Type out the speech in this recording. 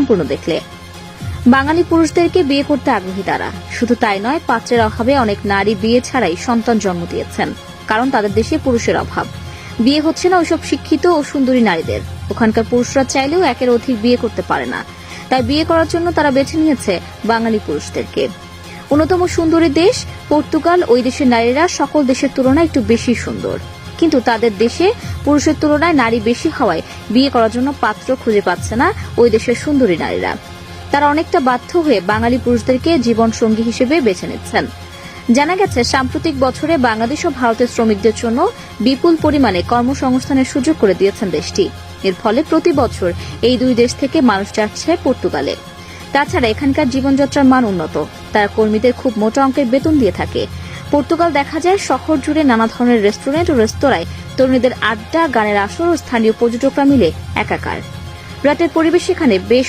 সম্পূর্ণ দেখলে। বাঙালি পুরুষদেরকে বিয়ে করতে আগ্রহী তারা। শুধু তাই নয়, পাত্রের অভাবে অনেক নারী বিয়ে ছাড়াই সন্তান জন্ম দিয়েছেন, কারণ তাদের দেশে পুরুষের অভাব। বিয়ে হচ্ছে না ওইসব শিক্ষিত ও সুন্দরী নারীদের। ওখানকার পুরুষরা চাইলেও একের অধিক বিয়ে করতে পারে না। তাই বিয়ে করার জন্য তারা বেছে নিয়েছে বাঙালি পুরুষদেরকে। অন্যতম সুন্দরী দেশ, পর্তুগাল, ওই দেশের নারীরা সকল দেশের তুলনায় একটু বেশি সুন্দর। কিন্তু তাদের দেশে পুরুষের তুলনায় নারী বেশি হওয়ায় বিয়ে করার জন্য পাত্র খুঁজে পাচ্ছে না ওই দেশের সুন্দরী নারীরা। তারা অনেকটা বাধ্য হয়ে বাঙালি পুরুষদেরকে জীবন সঙ্গী হিসেবে বেছে নিচ্ছেন। জানা গেছে, সাম্প্রতিক বছরে বাংলাদেশ ও ভারতের শ্রমিকদের জন্য বিপুল পরিমাণে কর্মসংস্থানের সুযোগ করে দিয়েছেন দেশটি। এর ফলে প্রতি বছর এই দুই দেশ থেকে মানুষ যাচ্ছে পর্তুগালে। তাছাড়া এখানকার জীবনযাত্রার মান উন্নত। তারা কর্মীদের খুব মোটা অঙ্কের বেতন দিয়ে থাকে। পর্তুগাল দেখা যায় শহর জুড়ে নানা ধরনের রেস্টুরেন্ট ও রেস্তোরাঁয় তরুণীদের আড্ডা, গানের আসর ও স্থানীয় পর্যটকরা মিলে একাকার। রাতের পরিবেশ এখানে বেশ